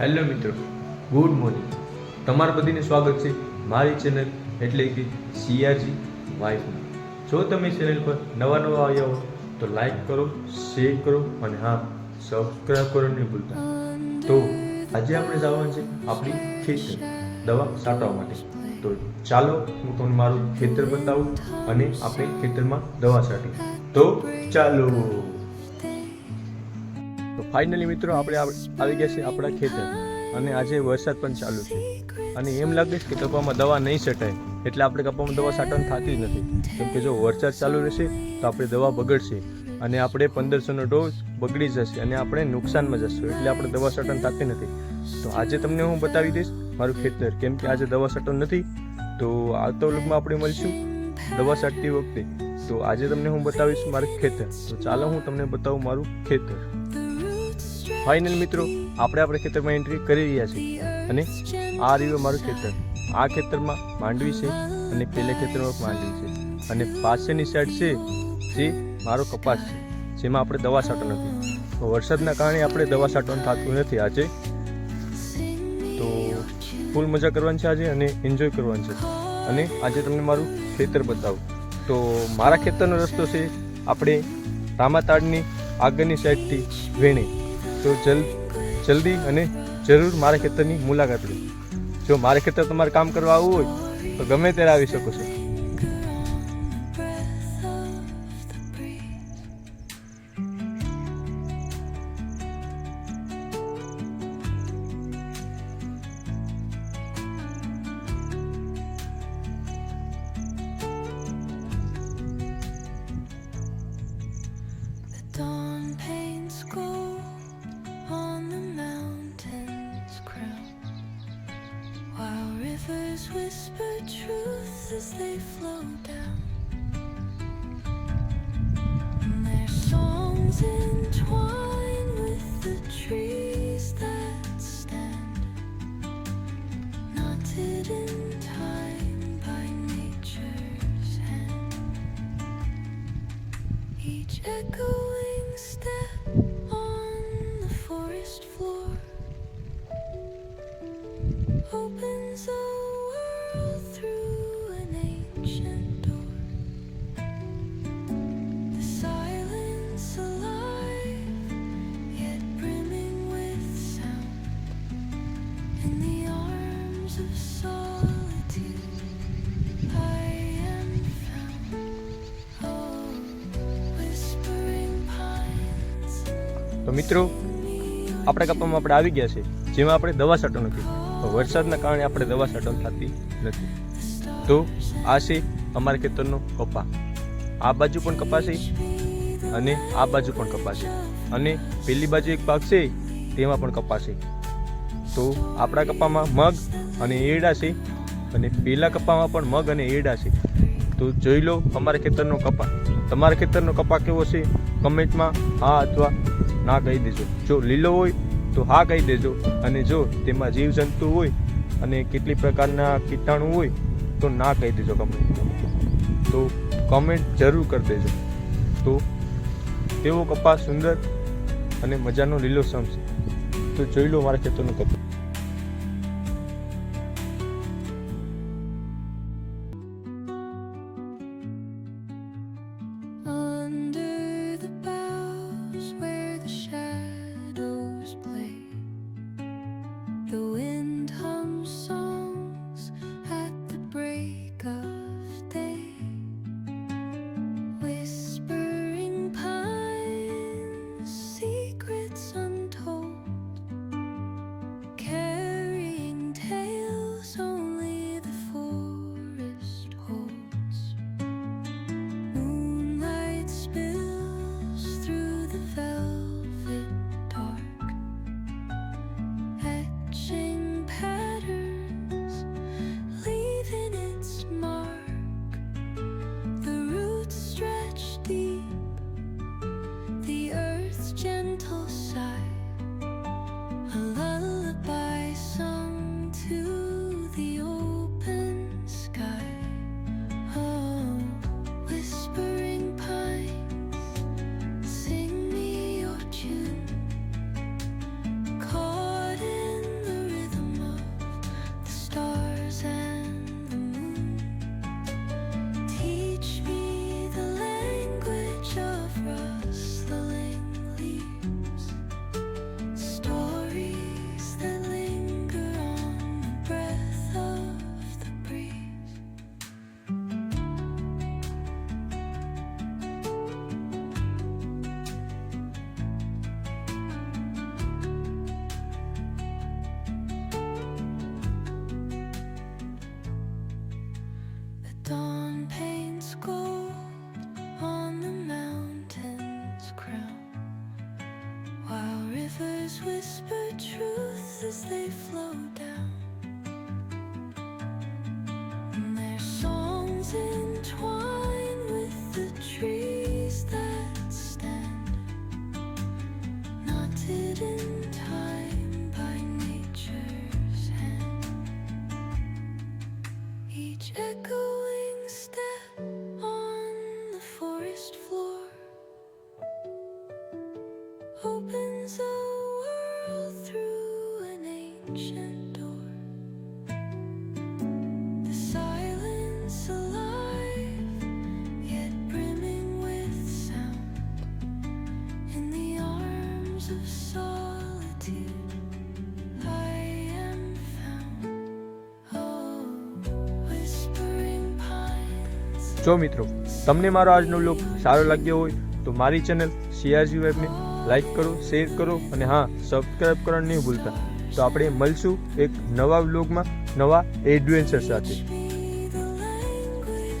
Hello મિત્રો, good morning. તમારા બધીને સ્વાગત છે મારી ચેનલ એટલે કે સિયાજી વાઇફમાં જો તમે ચેનલ પર નવા નવા આવ્યા હો, તો લાઈક કરો, શેર કરો અને હા, સબસ્ક્રાઈબ કરો નહીં ભૂલતા. તો આજે આપણે જવાનું છે આપણી ખેતર, દવા છાંટવા માટે. તો ચાલો હું તમને મારું ખેતર બતાવું અને આપણે ખેતરમાં દવા છાંટી તો ચાલો. ફાઇનલી મિત્રો, આપણે આવી ગયા છે આપણા ખેતર. અને આજે વરસાદ પણ ચાલુ છે. અને એમ લાગે છે કે કપામાં દવા નહીં છટાય. એટલે આપણે કપામાં દવા છાંટવાની થતી જ નથી. કેમ કે જો વરસાદ ચાલુ રહેશે, તો આપણે દવા બગડશે. અને આપણે પંદરસોનો ડોઝ બગડી જશે અને આપણે નુકસાનમાં જશું. એટલે આપણે દવા છાંટવાની થતી નથી. તો આજે તમને હું બતાવી દઈશ મારું ખેતર. કેમ કે આજે દવા છાંટવાનું નથી, તો આવતા વ્લોગમાં આપણે મળીશું દવા છાંટતી વખતે. તો આજે તમને હું બતાવીશ મારું ખેતર. તો ચાલો હું તમને બતાવું મારું ખેતર. ફાઇનલ મિત્રો, આપણે આપણે ખેતરમાં એન્ટ્રી કરી રહ્યા છીએ અને આ રહ્યું મારું ખેતર. આ ખેતરમાં માંડવી છે અને પેલે ખેતરમાં માંડવી છે. અને પાછળની સાઈડ છે જે મારો કપાસ છે, જેમાં આપણે દવા છાંટો નથી વરસાદના કારણે આપણે દવા છાંટવાનું થતું નથી આજે. તો ફૂલ મજા કરવાની છે આજે અને એન્જોય કરવાની છે. અને આજે તમને મારું ખેતર બતાવું. તો મારા ખેતરનો રસ્તો છે, આપણે રામાતાડની આગળની સાઈડથી વેણે. તો જલ, જલ્દી અને જરૂર મારા ખેતરની મુલાકાત લો. જો મારા ખેતર તમારે કામ કરવા આવવું હોય, તો ગમે ત્યારે આવી શકો છો. Dawn paints gold. On the mountain's crown, while rivers whisper truth as they flow down. And their songs entwine with the trees that stand, knotted in time by nature's hand. Each echoing step Oh. તો મિત્રો આપણા કપામાં આપણે આવી ગયા છે જેમાં આપણે દવા છાંટો નથી વરસાદના કારણે આપણે દવા છાંટો થતી નથી. તો આ છે અમારા ખેતરનો કપા. આ બાજુ પણ કપાશે અને આ બાજુ પણ કપાશે. અને પેલી બાજુ એક ભાગ છે, તેમાં પણ કપાશે. તો આપણા કપામાં મગ અને એરડા છે અને પેલા કપામાં પણ મગ અને એરડા છે. તો જોઈ લો અમારા ખેતરનો કપા. તમારા ખેતરનો કપા કેવો છે? કમેન્ટમાં હા અથવા ના કહી દેજો. જો લીલો હોય તો હા કહી દેજો. અને જો તેમાં જીવજંતુ હોય અને કેટલી પ્રકારના કીટાણુ હોય, તો ના કહી દેજો કમેન્ટ તો કમેન્ટ જરૂર કરી દેજો. તો તેવો કપાસ સુંદર અને મજાનો લીલો સમ તો જોઈ લો મારા ખેતરનું કપા on the mountain's crown While rivers whisper truth as they flow જો મિત્રો, તમને મારો આજનો લુક સારો લાગ્યો હોય, તો મારી ચેનલ સીઆરજી વેબને લાઈક કરો શેર કરો, અને હા સબસ્ક્રાઈબ કરવાનું નહીં ભૂલતા. તો આપણે મળશું એક નવા વ્લોગમાં નવા એડવેન્ચર સાથે.